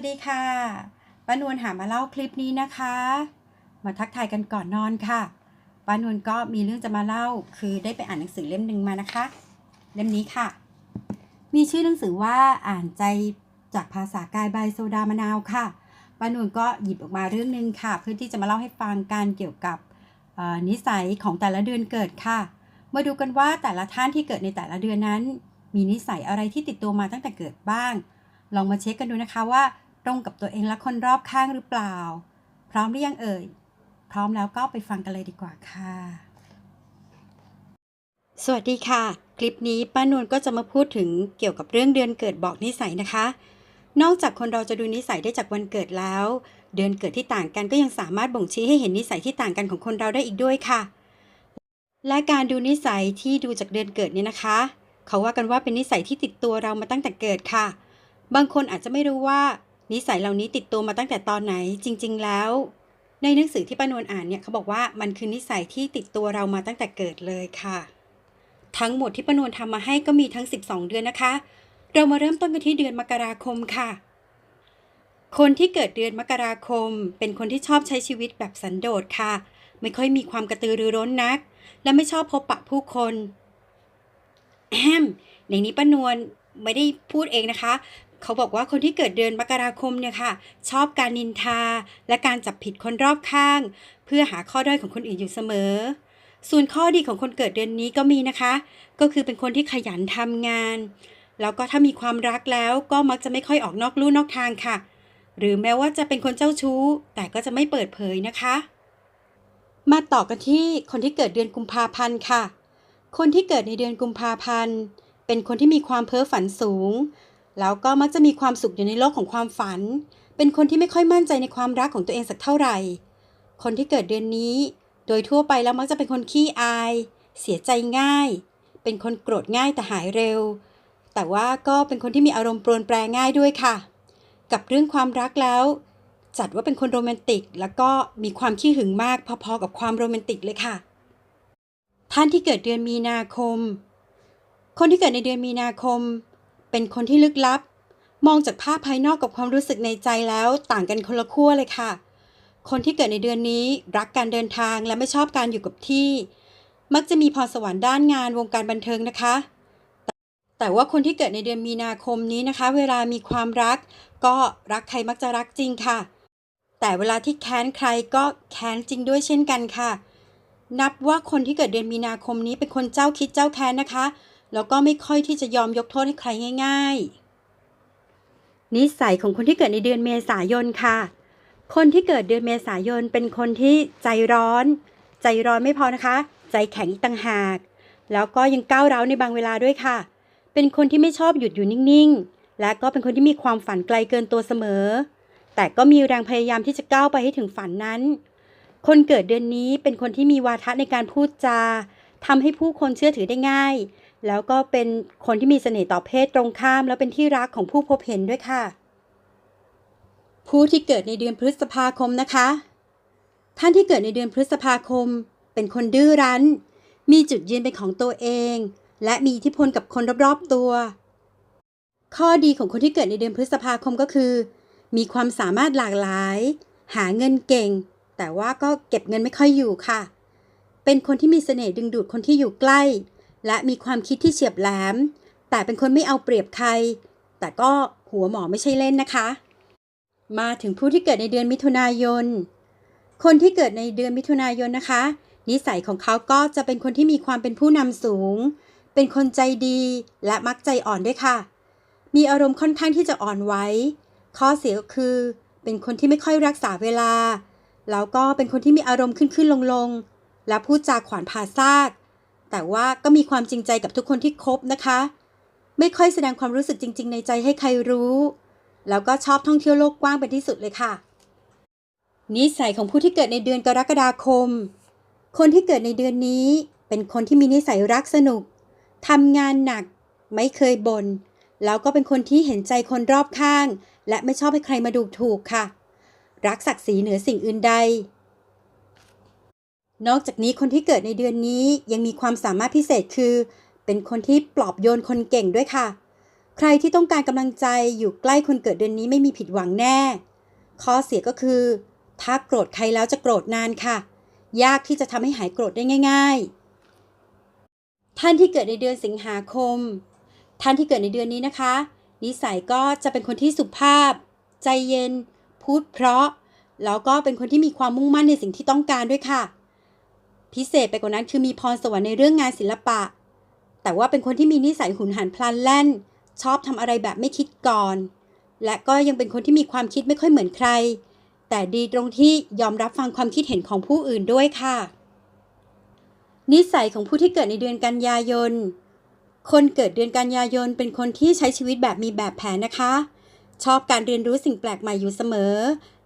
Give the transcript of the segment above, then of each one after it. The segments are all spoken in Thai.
วัสดีค่ะป้านวลหามาเล่าคลิปนี้นะคะ มาทักทายกันก่อนนอนค่ะป้านวลก็มีเรื่องจะมาเล่า คือได้ไปอ่านหนังสือเล่มหนึ่งมานะคะ เล่มนี้ค่ะ มีชื่อหนังสือว่าอ่านใจจากภาษากายบายโซดามะนาวค่ะป้านวลก็หยิบออกมาเรื่องหนึ่งค่ะ เพื่อที่จะมาเล่าให้ฟังการเกี่ยวกับนิสัยของแต่ละเดือนเกิดค่ะ มาดูกันว่าแต่ละท่านที่เกิดในแต่ละเดือนนั้น มีนิสัยอะไรที่ติดตัวมาตั้งแต่เกิดบ้าง ลองมาเช็คกันดูนะคะว่า ตรงกับตัวเองและคนรอบข้างหรือเปล่า พร้อมหรือยังเอ่ย พร้อมแล้วก็ไปฟังกันเลยดีกว่าค่ะ สวัสดีค่ะ คลิปนี้ป้านวลก็จะมาพูดถึงเกี่ยวกับเรื่องเดือนเกิดบอกนิสัยนะคะ นอกจากคนเราจะดูนิสัยได้จากวันเกิดแล้ว เดือนเกิดที่ต่างกันก็ยังสามารถบ่งชี้ให้เห็นนิสัยที่ต่างกันของคนเราได้อีกด้วยค่ะ และการดูนิสัยที่ดูจากเดือนเกิดเนี่ยนะคะ เขาว่ากันว่าเป็นนิสัยที่ติดตัวเรามาตั้งแต่เกิดค่ะ บางคนอาจจะไม่รู้ว่า นิสัยเหล่านี้ติดตัวมาตั้งแต่ตอนไหนจริง ๆ แล้ว ในหนังสือที่ป้านวลอ่านเนี่ยเขาบอกว่ามันคือนิสัยที่ติดตัวเรามาตั้งแต่เกิดเลยค่ะ ทั้งหมดที่ป้านวลทำมาให้ก็มีทั้ง 12 เดือนนะคะ เรามาเริ่มต้นกันที่เดือนมกราคมค่ะ คนที่เกิดเดือนมกราคม เป็นคนที่ชอบใช้ชีวิตแบบสันโดษค่ะ ไม่ค่อยมีความกระตือรือร้นนัก และไม่ชอบพบปะผู้คนแอมในนี้ป้านวลไม่ได้พูดเองนะคะ เขาบอกว่าคนที่เกิดเดือนมกราคมเนี่ยค่ะ ชอบการนินทา และการจับผิดคนรอบข้าง เพื่อหาข้อด้อยของคนอื่นอยู่เสมอ ส่วนข้อดีของคนเกิดเดือนนี้ก็มีนะคะ ก็คือเป็นคนที่ขยันทำงาน แล้วก็ถ้ามีความรักแล้วก็มักจะไม่ค่อยออกนอกลู่นอกทางค่ะ หรือแม้ว่าจะเป็นคนเจ้าชู้ แต่ก็จะไม่เปิดเผยนะคะ มาต่อกันที่คนที่เกิดเดือนกุมภาพันธ์ค่ะ คนที่เกิดในเดือนกุมภาพันธ์ เป็นคนที่มีความเพ้อฝันสูง แล้วก็มักจะมีความสุขอยู่ในโลกของความฝัน เป็นคนที่ไม่ค่อยมั่นใจในความรักของตัวเองสักเท่าไหร่ คนที่เกิดเดือนนี้ โดยทั่วไปแล้วมักจะเป็นคนขี้อาย เสียใจง่าย เป็นคนโกรธง่ายแต่หายเร็ว แต่ว่าก็เป็นคนที่มีอารมณ์ปรนแปรง่ายด้วยค่ะ กับเรื่องความรักแล้ว จัดว่าเป็นคนโรแมนติก แล้วก็มีความขี้หึงมากพอๆกับความโรแมนติกเลยค่ะ ท่านที่เกิดเดือนมีนาคม คนที่เกิดในเดือนมีนาคม เป็นคนที่ลึกลับ มองจากภาพภายนอกกับความรู้สึกในใจแล้วต่างกันคนละขั้วเลยค่ะ คนที่เกิดในเดือนนี้รักการเดินทางและไม่ชอบการอยู่กับที่ มักจะมีพรสวรรค์ด้านงานวงการบันเทิงนะคะแต่ว่าคนที่เกิดในเดือนมีนาคมนี้นะคะ เวลามีความรัก ก็รักใครมักจะรักจริงค่ะ แต่เวลาที่แค้นใครก็แค้นจริงด้วยเช่นกันค่ะ นับว่าคนที่เกิดเดือนมีนาคมนี้เป็นคนเจ้าคิดเจ้าแค้นนะคะ แล้วก็ไม่ค่อยที่จะยอมยกโทษให้ใครง่าย ๆ นิสัยของคนที่เกิดในเดือนเมษายนค่ะ คนที่เกิดเดือนเมษายนเป็นคนที่ใจร้อน ใจร้อนไม่พอนะคะ ใจแข็งอีกต่างหาก แล้วก็ยังก้าวร้าวในบางเวลาด้วยค่ะ เป็นคนที่ไม่ชอบหยุดอยู่นิ่งๆ และก็เป็นคนที่มีความฝันไกลเกินตัวเสมอ แต่ก็มีแรงพยายามที่จะก้าวไปให้ถึงฝันนั้น คนเกิดเดือนนี้เป็นคนที่มีวาทะในการพูดจาทำให้ผู้คนเชื่อถือได้ง่าย แล้วก็เป็นคนที่มีเสน่ห์ต่อเพศตรงข้าม แล้วเป็นที่รักของผู้พบเห็นด้วยค่ะ ผู้ที่เกิดในเดือนพฤษภาคมนะคะ ท่านที่เกิดในเดือนพฤษภาคม เป็นคนดื้อรั้น มีจุดยืนเป็นของตัวเอง และมีอิทธิพลกับคนรอบๆตัว ข้อดีของคนที่เกิดในเดือนพฤษภาคมก็คือ มีความสามารถหลากหลาย หาเงินเก่ง แต่ว่าก็เก็บเงินไม่ค่อยอยู่ค่ะ เป็นคนที่มีเสน่ห์ดึงดูดคนที่อยู่ใกล้ และมีความคิดที่เฉียบแหลม แต่เป็นคนไม่เอาเปรียบใคร แต่ก็หัวหมอไม่ใช่เล่นนะคะ มาถึงผู้ที่เกิดในเดือนมิถุนายน คนที่เกิดในเดือนมิถุนายนนะคะ นิสัยของเขาก็จะเป็นคนที่มีความเป็นผู้นำสูง เป็นคนใจดีและมักใจอ่อนด้วยค่ะ มีอารมณ์ค่อนข้างที่จะอ่อนไหวข้อเสียก็คือ เป็นคนที่ไม่ค่อยรักษาเวลา แล้วก็เป็นคนที่มีอารมณ์ขึ้นขึ้นลงลงและพูดจาขวานผ่าซาก แต่ว่าก็มีความจริงใจกับทุกคนที่คบนะคะ ไม่ค่อยแสดงความรู้สึกจริง ๆ ในใจให้ใครรู้ แล้วก็ชอบท่องเที่ยวโลกกว้างเป็นที่สุดเลยค่ะ นิสัยของผู้ที่เกิดในเดือนกรกฎาคม คนที่เกิดในเดือนนี้ เป็นคนที่มีนิสัยรักสนุกทำงานหนัก ไม่เคยบน่นแล้วก็เป็นคนที่เห็นใจคนรอบข้าง และไม่ชอบให้ใครมาดูถูกค่ะ รักศักดิ์ศรีเหนือสิ่งอื่นใด นอกจากนี้คนที่เกิดในเดือนนี้ยังมีความสามารถพิเศษคือ เป็นคนที่ปลอบโยนคนเก่งด้วยค่ะ ใครที่ต้องการกำลังใจอยู่ใกล้คนเกิดเดือนนี้ไม่มีผิดหวังแน่ ข้อเสียก็คือ ถ้าโกรธใครแล้วจะโกรธนานค่ะ ยากที่จะทำให้หายโกรธได้ง่าย ๆ ท่านที่เกิดในเดือนสิงหาคม ท่านที่เกิดในเดือนนี้นะคะ นิสัยก็จะเป็นคนที่สุภาพ ใจเย็น พูดเพราะ แล้วก็เป็นคนที่มีความมุ่งมั่นในสิ่งที่ต้องการด้วยค่ะ พิเศษไปกว่านั้นคือมีพรสวรรค์ในเรื่องงานศิลปะ แต่ว่าเป็นคนที่มีนิสัยหุนหันพลันแล่น ชอบทำอะไรแบบไม่คิดก่อน และก็ยังเป็นคนที่มีความคิดไม่ค่อยเหมือนใคร แต่ดีตรงที่ยอมรับฟังความคิดเห็นของผู้อื่นด้วยค่ะ นิสัยของผู้ที่เกิดในเดือนกันยายน คนเกิดเดือนกันยายนเป็นคนที่ใช้ชีวิตแบบมีแบบแผนนะคะ ชอบการเรียนรู้สิ่งแปลกใหม่อยู่เสมอ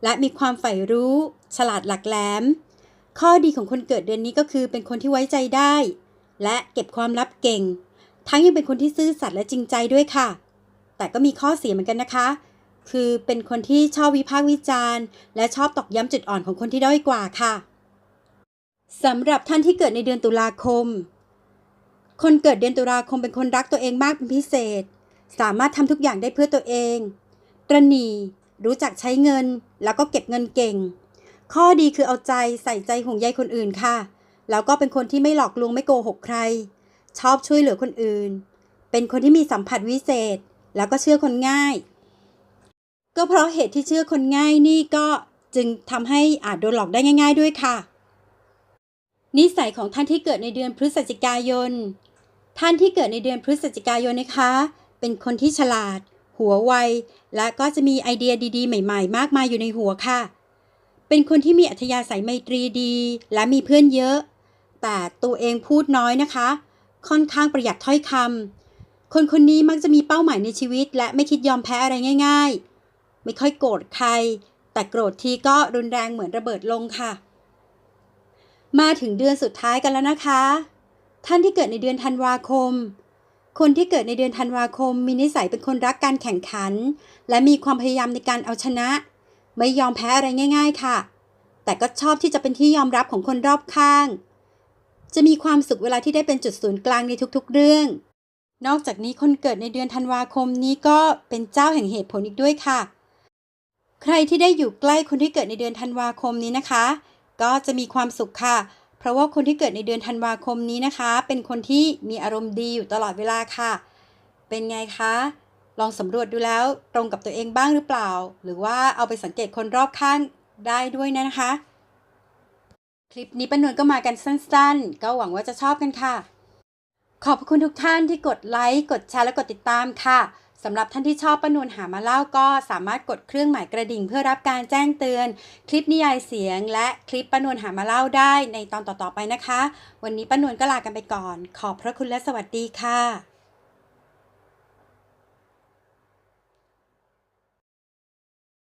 และมีความใฝ่รู้ ฉลาดหลักแหลม ข้อดีของคนเกิดเดือนนี้ก็คือเป็นคนที่ไว้ใจได้ และเก็บความลับเก่ง ทั้งยังเป็นคนที่ซื่อสัตย์และจริงใจด้วยค่ะ แต่ก็มีข้อเสียเหมือนกันนะคะ คือเป็นคนที่ชอบวิพากษ์วิจารณ์ และชอบตอกย้ำจุดอ่อนของคนที่ด้อยกว่าค่ะสำหรับท่านที่เกิดในเดือนตุลาคม คนเกิดเดือนตุลาคมเป็นคนรักตัวเองมากเป็นพิเศษ สามารถทำทุกอย่างได้เพื่อตัวเอง ตระหนี่รู้จักใช้เงินแล้วก็เก็บเงินเก่ง ข้อดีคือเอาใจใส่ใจห่วงใยคนอื่นค่ะ แล้วก็เป็นคนที่ไม่หลอกลวงไม่โกหกใคร ชอบช่วยเหลือคนอื่น เป็นคนที่มีสัมผัสวิเศษ แล้วก็เชื่อคนง่าย ก็เพราะเหตุที่เชื่อคนง่ายนี่ก็จึงทำให้อาจโดนหลอกได้ง่าย ๆ ด้วยค่ะ นิสัยของท่านที่เกิดในเดือนพฤศจิกายน ท่านที่เกิดในเดือนพฤศจิกายนนะคะ เป็นคนที่ฉลาด หัวไว และก็จะมีไอเดียดีๆ ใหม่ ๆ มากมายอยู่ในหัวค่ะ เป็นคนที่มีอัธยาศัยไมตรีดี และมีเพื่อนเยอะ แต่ตัวเองพูดน้อยนะคะ ค่อนข้างประหยัดถ้อยคำคนคนนี้มักจะมีเป้าหมายในชีวิต และไม่คิดยอมแพ้อะไรง่าย ๆ ไม่ค่อยโกรธใคร แต่โกรธทีก็รุนแรงเหมือนระเบิดลงค่ะ มาถึงเดือนสุดท้ายกันแล้วนะคะ ท่านที่เกิดในเดือนธันวาคมคนที่เกิดในเดือนธันวาคมมีนิสัยเป็นคนรักการแข่งขัน และมีความพยายามในการเอาชนะ ไม่ยอมแพ้อะไรง่าย ๆ ค่ะ แต่ก็ชอบที่จะเป็นที่ยอมรับของคนรอบข้าง จะมีความสุขเวลาที่ได้เป็นจุดศูนย์กลางในทุกๆ เรื่อง นอกจากนี้คนเกิดในเดือนธันวาคมนี้ก็เป็นเจ้าแห่งเหตุผลอีกด้วยค่ะ ใครที่ได้อยู่ใกล้คนที่เกิดในเดือนธันวาคมนี้นะคะ ก็จะมีความสุขค่ะ เพราะว่าคนที่เกิดในเดือนธันวาคมนี้นะคะ เป็นคนที่มีอารมณ์ดีอยู่ตลอดเวลาค่ะ เป็นไงคะ ลองสำรวจดูแล้วตรงกับตัวเองบ้างหรือเปล่า หรือว่าเอาไปสังเกตคนรอบข้างได้ด้วยนะคะ คลิปนี้ป้านวลก็มากันสั้นๆ ก็หวังว่าจะชอบกันค่ะ ขอบคุณทุกท่านที่กดไลค์กดแชร์และกดติดตามค่ะสำหรับท่านที่ชอบป้านวลหามาเล่าก็สามารถกดเครื่องหมายกระดิ่งเพื่อรับการแจ้งเตือน คลิปนิยายเสียง และคลิปป้านวลหามาเล่าได้ในตอนต่อๆไปนะคะ วันนี้ป้านวลก็ลากันไปก่อน ขอบพระคุณและสวัสดีค่ะ